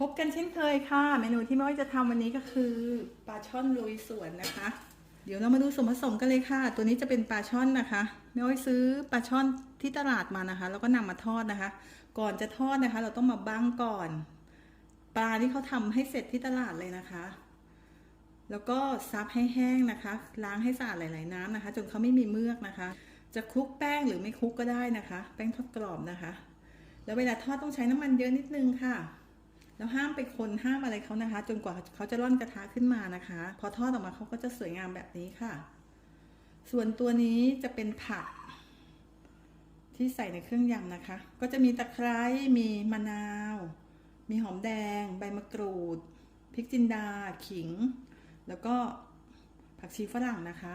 พบกันเช่นเคยค่ะ เมนูที่แม่อ้อยจะทำวันนี้ก็คือปลาช่อนลุยสวนนะคะ เดี๋ยวเรามาดูส่วนผสมกันเลยค่ะ ตัวนี้จะเป็นปลาช่อนนะคะแม่อ้อยซื้อปลาช่อนที่ตลาดมานะคะ แล้วก็นำมาทอดนะคะ ก่อนจะทอดนะคะ เราต้องมาบ้างก่อนปลาที่เขาทำให้เสร็จที่ตลาดเลยนะคะ แล้วก็ซับให้แห้งนะคะ ล้างให้สะอาดหลาย ๆ น้ำนะคะ จนเขาไม่มีเมือกนะคะ จะคลุกแป้งหรือไม่คลุกก็ได้นะคะ แป้งทอดกรอบนะคะ แล้วเวลาทอดต้องใช้น้ำมันเยอะนิดนึงค่ะ แล้วห้ามไปคนห้ามอะไรเขานะคะ จนกว่าเขาจะร่อนกระทะขึ้นมานะคะ พอทอดออกมาเขาก็จะสวยงามแบบนี้ค่ะ ส่วนตัวนี้จะเป็นผัก ที่ใส่ในเครื่องยำนะคะ ก็จะมีตะไคร้มีมะนาว มีหอมแดง ใบมะกรูดพริกจินดาขิง แล้วก็ผักชีฝรั่งนะคะ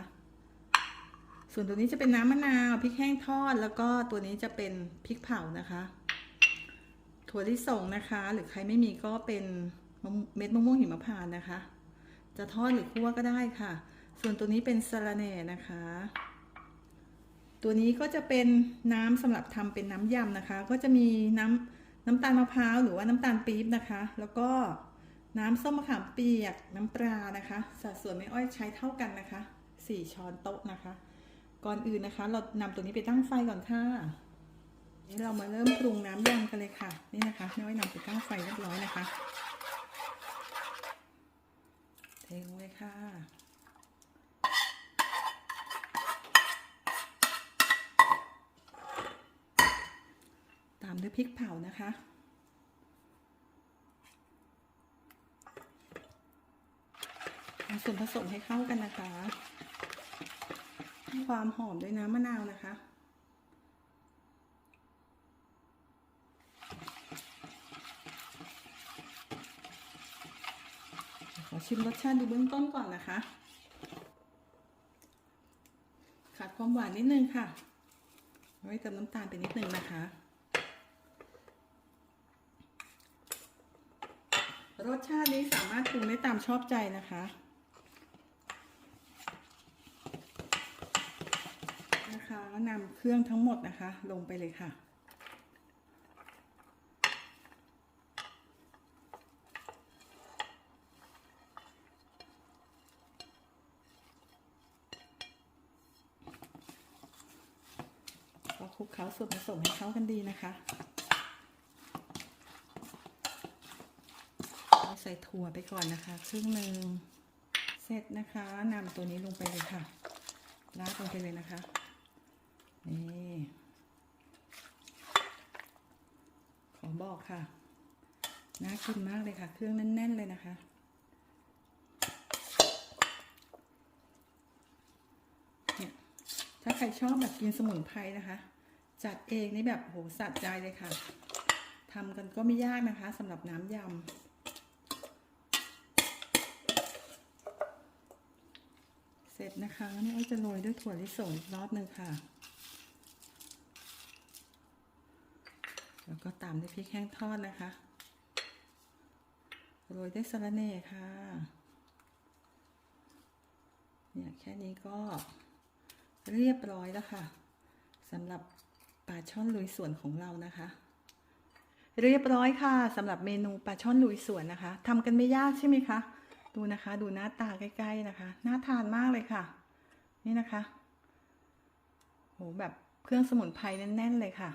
ส่วนตัวนี้จะเป็นน้ำมะนาวพริกแห้งทอด แล้วก็ตัวนี้จะเป็นพริกเผานะคะ ถั่วลิสงนะคะ หรือใครไม่มีก็เป็นเม็ดมะม่วงหิมพานต์นะคะ จะทอดหรือคั่วก็ได้ค่ะ ส่วนตัวนี้เป็นสะระแหน่นะคะ ตัวนี้ก็จะเป็นน้ำสำหรับทำเป็นน้ำยำนะคะ ก็จะมีน้ำน้ำตาลมะพร้าวหรือว่าน้ำตาลปี๊บนะคะ แล้วก็น้ำส้มมะขามเปียกน้ำปลานะคะ สัดส่วนไม่อ้อยใช้เท่ากันนะคะสี่ช้อนโต๊ะนะคะ ก่อนอื่นนะคะ เรานำตัวนี้ไปตั้งไฟก่อนค่ะ นี่เรามาเริ่มปรุงน้ำยำกันเลยค่ะ นี่นะคะแม่อ้อยนำไปตั้งไฟเรียบร้อยนะคะ เทลงเลยค่ะ ตามด้วยพริกเผานะคะเอาส่วนผสมให้เข้ากันนะคะ ให้ความหอมด้วยน้ำมะนาวนะคะ อชิมรสชาติดูเบื้องต้นก่อนนะคะ ขาดความหวานนิดนึงค่ะไว้เติมน้ำตาลไปนิดนึงนะคะรสชาตินี้สามารถปรุงได้ตามชอบใจนะคะ นะคะนำเครื่องทั้งหมดนะคะ ลงไปเลยค่ะ คลุกเคล้าส่วนผสมให้เข้ากันดีนะคะใส่ถั่วไปก่อนนะคะ ครึ่งหนึ่งเสร็จนะคะนำตัวนี้ลงไปเลยค่ะราดลงไปเลยนะคะนี่ขอบอกค่ะน่ากินมากเลยค่ะ เครื่องแน่น ๆ เลยนะคะเนี่ยถ้าใครชอบแบบกินสมุนไพรนะคะ จัดเองนี่แบบโหสัดใจเลยค่ะทำกันก็ไม่ยากนะคะสำหรับน้ำยำเสร็จนะคะนี่อ้อยจะโรยด้วยถั่วลิสงอีกรอบหนึ่งค่ะ แล้วก็ตามด้วยพริกแห้งทอดนะคะ โรยด้วยสะระแหน่ค่ะ เนี่ยแค่นี้ก็เรียบร้อยแล้วค่ะสำหรับ ปลาช่อนลุยสวนของเรานะคะ เรียบร้อยค่ะสำหรับเมนูปลาช่อนลุยสวนนะคะทำกันไม่ยากใช่ไหมคะดูนะคะ ดูหน้าตาใกล้ ๆนะคะน่าทานมากเลยค่ะ นี่นะคะโหแบบเครื่องสมุนไพรแน่น ๆ เลยค่ะ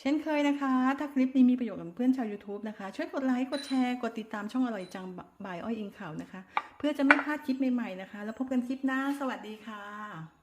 เช่นเคยนะคะ ถ้าคลิปนี้มีประโยชน์กับเพื่อนชาว YouTube นะคะ ช่วยกดไลค์กดแชร์ กดติดตามช่องอร่อยจังบายอ้อยอิงข่าวนะคะ เพื่อจะไม่พลาดคลิปใหม่ ๆ นะคะ แล้วพบกันคลิปหน้า สวัสดีค่ะ